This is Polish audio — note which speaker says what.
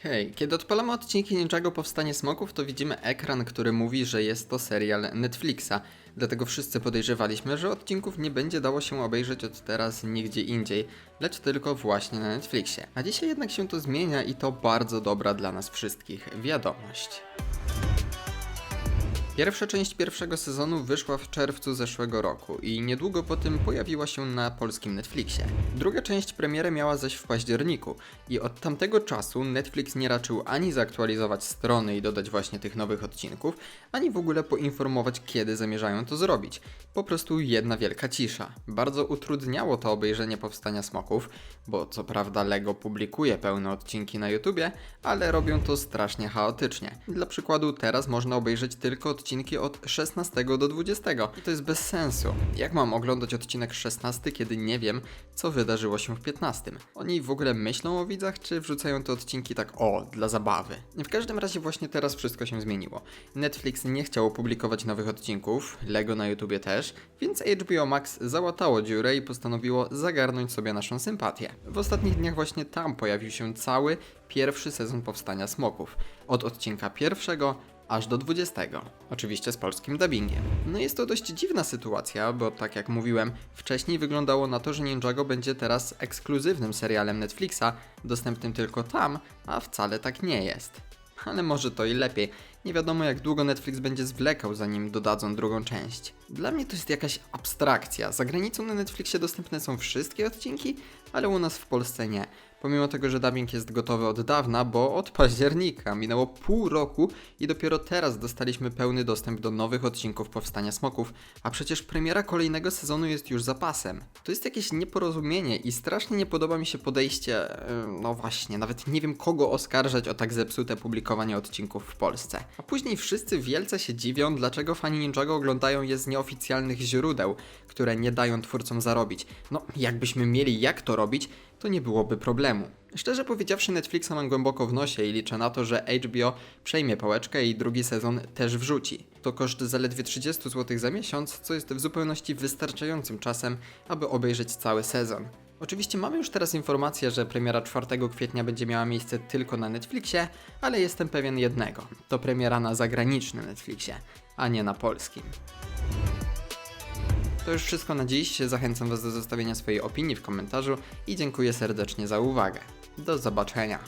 Speaker 1: Hej, kiedy odpalamy odcinki Ninjago Powstanie Smoków, to widzimy ekran, który mówi, że jest to serial Netflixa. Dlatego wszyscy podejrzewaliśmy, że odcinków nie będzie dało się obejrzeć od teraz nigdzie indziej, lecz tylko właśnie na Netflixie. A dzisiaj jednak się to zmienia i to bardzo dobra dla nas wszystkich wiadomość. Pierwsza część pierwszego sezonu wyszła w czerwcu zeszłego roku i niedługo po tym pojawiła się na polskim Netflixie. Druga część premierę miała zaś w październiku i od tamtego czasu Netflix nie raczył ani zaktualizować strony i dodać właśnie tych nowych odcinków, ani w ogóle poinformować kiedy zamierzają to zrobić. Po prostu jedna wielka cisza. Bardzo utrudniało to obejrzenie powstania smoków, bo co prawda Lego publikuje pełne odcinki na YouTubie, ale robią to strasznie chaotycznie. Dla przykładu teraz można obejrzeć tylko odcinki od 16 do 20 i to jest bez sensu. Jak mam oglądać odcinek 16, kiedy nie wiem, co wydarzyło się w 15? Oni w ogóle myślą o widzach, czy wrzucają te odcinki tak o, dla zabawy? W każdym razie właśnie teraz wszystko się zmieniło. Netflix nie chciał opublikować nowych odcinków, Lego na YouTubie też, więc HBO Max załatało dziurę i postanowiło zagarnąć sobie naszą sympatię. W ostatnich dniach właśnie tam pojawił się cały pierwszy sezon powstania smoków. Od odcinka pierwszego aż do 20. Oczywiście z polskim dubbingiem. No jest to dość dziwna sytuacja, bo tak jak mówiłem, wcześniej wyglądało na to, że Ninjago będzie teraz ekskluzywnym serialem Netflixa, dostępnym tylko tam, a wcale tak nie jest. Ale może to i lepiej. Nie wiadomo jak długo Netflix będzie zwlekał, zanim dodadzą drugą część. Dla mnie to jest jakaś abstrakcja. Za granicą na Netflixie dostępne są wszystkie odcinki, ale u nas w Polsce nie. Pomimo tego, że dubbing jest gotowy od dawna, bo od października minęło pół roku i dopiero teraz dostaliśmy pełny dostęp do nowych odcinków Powstania Smoków, a przecież premiera kolejnego sezonu jest już zapasem. To jest jakieś nieporozumienie i strasznie nie podoba mi się podejście, yy, no właśnie, nawet nie wiem kogo oskarżać o tak zepsute publikowanie odcinków w Polsce. A później wszyscy wielce się dziwią, dlaczego fani Ninjago oglądają je z nieoficjalnych źródeł, które nie dają twórcom zarobić. No, jakbyśmy mieli jak to robić, to nie byłoby problemu. Szczerze powiedziawszy, Netflixa mam głęboko w nosie i liczę na to, że HBO przejmie pałeczkę i drugi sezon też wrzuci. To koszt zaledwie 30 zł za miesiąc, co jest w zupełności wystarczającym czasem, aby obejrzeć cały sezon. Oczywiście mamy już teraz informację, że premiera 4 kwietnia będzie miała miejsce tylko na Netflixie, ale jestem pewien jednego. To premiera na zagranicznym Netflixie, a nie na polskim. To już wszystko na dziś. Zachęcam Was do zostawienia swojej opinii w komentarzu i dziękuję serdecznie za uwagę. Do zobaczenia.